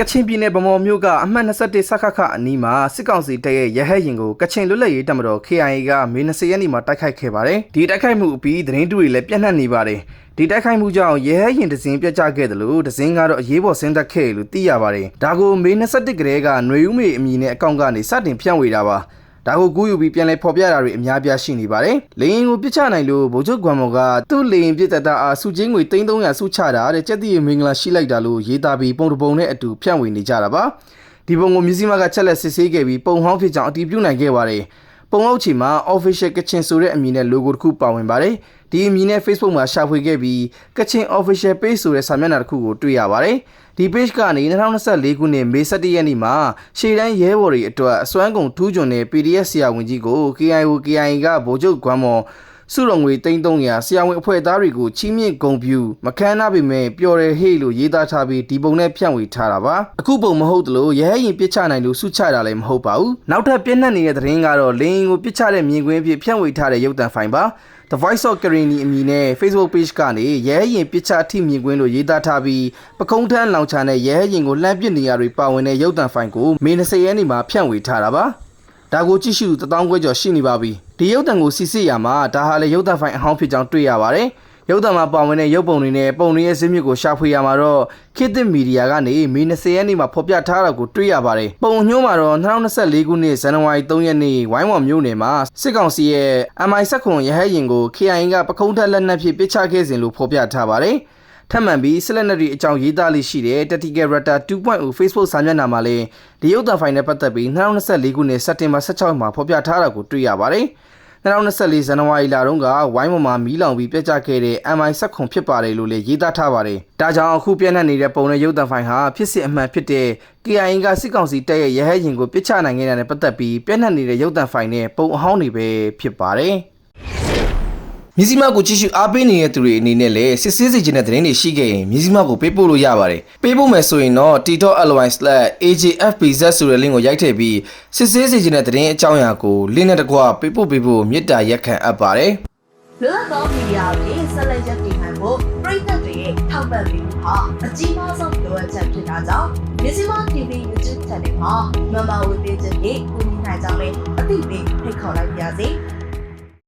ကချင်ပြည်နယ်ဗမော်မြို့ကအမှတ်21စခခအနီးမှာစစ်ကောင်စီတပ်ရဲ့ရဟတ်ရင်ကိုကချင်လွတ်လပ်ရေးတပ်မတော် KIA ကမေ20ရက်နေ့မှာတိုက်ခိုက်ခဲ့ပါတယ်။ဒီတိုက်ခိုက်မှုအပြီးသတင်းတူတွေလည်းပြန့်နှံ့နေပါတယ်။ဒီတိုက်ခိုက်မှုကြောင့်ရဟတ်ရင်ဒဇင်းပြတ်ကျခဲ့တယ်လို့ဒဇင်းကတော့အရေးပေါ်ဆင်းသက်ခဲ့လို့သိရပါတယ်။ဒါကိုမေ21ကလေးကຫນွေဦးမေအမည်နဲ့အကောင့်ကနေစတင်ဖြန့်ဝေတာပါ။ ဒါကိုကူးယူပြီးပြန်လဲဖော်ပြတာတွေအများပြားရှိနေပါတယ်။လေရင်ကိုပြစ်ချနိုင်လို့ဗိုလ်ချုပ်ကွမ်မော်ကသူ့လေရင်ပြစ်သက်တာအားစုချင်းငွေ3300စုချတာတဲ့ကြက်တီမင်္ဂလာရှိလိုက်တာလို့ရေးသားပြီးပုံတပုံနဲ့အတူဖြန့်ဝေနေကြတာပါ။ဒီပုံကိုမြစည်းမကချက်လက်စစ်ဆေးခဲ့ပြီးပုံဟောင်းဖြစ်ကြောင်းအတည်ပြုနိုင်ခဲ့ပါတယ်။ ပုံအောက်ချီမှာ official ကချင်ဆိုတဲ့အမည်နဲ့ logo တစ်ခုပါဝင်ပါတယ်။ဒီအမည်နဲ့ Facebook မှာရှာဖွေခဲ့ပြီးကချင် official page ဆိုတဲ့စာမျက်နှာတစ်ခုကိုတွေ့ရပါတယ်။ဒီ page ကနေ2024ခုနှစ်မေ17ရက်နေ့မှာရှေ့တန်းရဲဘော်တွေအတွက်အစွမ်းကုန်ထူးချွန်တဲ့ PDF ဆရာဝန်ကြီးကို KIO KIA ကဗိုလ်ချုပ်ကွမ်းမော် စုတော်ငွေ3300ဆရာဝန်အဖွဲ့သားတွေကိုချီးမြှင့်ဂုဏ်ပြုမခမ်းနားပေမဲ့ပျော်တယ်ဟေ့လို့ရေးသားထားပြီးဒီပုံနဲ့ဖြန့်ဝေထားတာပါအခုပုံမဟုတ်တလို့ရဲရင်ပြစ်ချနိုင်လို့စုချတာလည်းမဟုတ်ပါဘူးနောက်ထပ်ပြည့်နှက်နေတဲ့သတင်းကတော့လင်းကိုပြစ်ချတဲ့မြင်ကွင်းအဖြစ်ဖြန့်ဝေထားတဲ့ရုပ်သံဖိုင်ပါ The Voice of Karini အမည်နဲ့ Facebook page ကနေရဲရင်ပြစ်ချအထိမြင်ကွင်းလို့ရေးသားထားပြီးပကုံးထန်းလောင်ချာနဲ့ရဲရင်ကိုလှမ်းပစ်နေရတွေပါဝင်တဲ့ရုပ်သံဖိုင်ကိုမေ20ရက်နေ့မှာဖြန့်ဝေထားတာပါဒါကိုကြည့်ရှုတထောင်ခွဲကျော်ရှိနေပါပြီ ဒီရုပ်သံကိုစစ်ဆေးရမှာဒါဟာလေရုပ်သံဖိုင်အဟောင်းဖြစ်ကြောင်းတွေ့ရပါတယ်ရုပ်သံမှာပါဝင်တဲ့ရုပ်ပုံတွေနဲ့ပုံတွေရဲ့ဇင်းမြစ်ကိုရှာဖွေရမှာတော့ခေတ်သစ်မီဒီယာကနေမေ20ရက်နေ့မှာဖော်ပြထားတာကိုတွေ့ရပါတယ်။ပုံညွှန်းမှာတော့2024ခုနှစ်ဇန်နဝါရီ3ရက်နေ့ဝိုင်းဝေါ်မြို့နယ်မှာစစ်ကောင်စီရဲ့ MI ဆက်ခွန်ရဟတ်ရင်ကို KIA ကပခုံးထက်လက်နက်ဖြင့်ပစ်ချခဲ့စဉ်လို့ဖော်ပြထားပါတယ်။ ထပ်မံပြီးဆက်လက်နက်တွေအကြောင်းရေးသားလေးရှိတဲ့ Tactical Radar 2.0 Facebook စာမျက်နှာမှာလည်းဒီရုပ်သံဖိုင်နဲ့ပတ်သက်ပြီး2024ခုနှစ်စက်တင်ဘာ16မှာဖော်ပြထားတာကိုတွေ့ရပါတယ်။2024ဇန်နဝါရီလတုန်းကဝိုင်းပေါ်မှာမီးလောင်ပြီးပြတ်ကျခဲ့တဲ့ MI ဆက်ခွန်ဖြစ်ပါတယ်လို့လည်းရေးသားထားပါတယ်။ဒါကြောင့်အခုပြန့်နှံ့နေတဲ့ပုံနဲ့ရုပ်သံဖိုင်ဟာဖြစ်စစ်အမှန်ဖြစ်တဲ့ KIA ကစစ်ကောင်စီတပ်ရဲ့ရဟတ်ရင်ကိုပစ်ချနိုင်ခဲ့တဲ့နဲ့ပတ်သက်ပြီးပြန့်နှံ့နေတဲ့ရုပ်သံဖိုင်နဲ့ပုံအဟောင်းတွေပဲဖြစ်ပါတယ်။ မြစည်းမကိုကြည့်ရှုအားပေးနေတဲ့သူတွေအနေနဲ့လည်းစစ်ဆေးစီခြင်းတဲ့သတင်းတွေရှိခဲ့ရင်မြစည်းမကိုပေးပို့လို့ရပါတယ်။ပေးပို့မယ်ဆိုရင်တော့ t.ly/ajfpz ဆိုတဲ့ link ကိုရိုက်ထည့်ပြီးစစ်ဆေးစီခြင်းတဲ့သတင်းအကြောင်းအရာကို link နဲ့တကွပေးပို့ပေးဖို့မေတ္တာရက်ခံအပ်ပါတယ်။လွတ်လပ်သောမီဒီယာကိုဆက်လက်ရပ်တည်နိုင်ဖို့ပြည်သက်တွေရဲ့ထောက်ပံ့ပေးမှုဟာအကြီးမားဆုံးလိုအပ်ချက်ဖြစ်တာကြောင့်မြစီမ TV YouTube Channel မှာမမဝေပေးခြင်းဖြင့်ကူညီနိုင်ကြောင်းလည်းအသိပေးဖိတ်ခေါ်လိုက်ပါရစေ။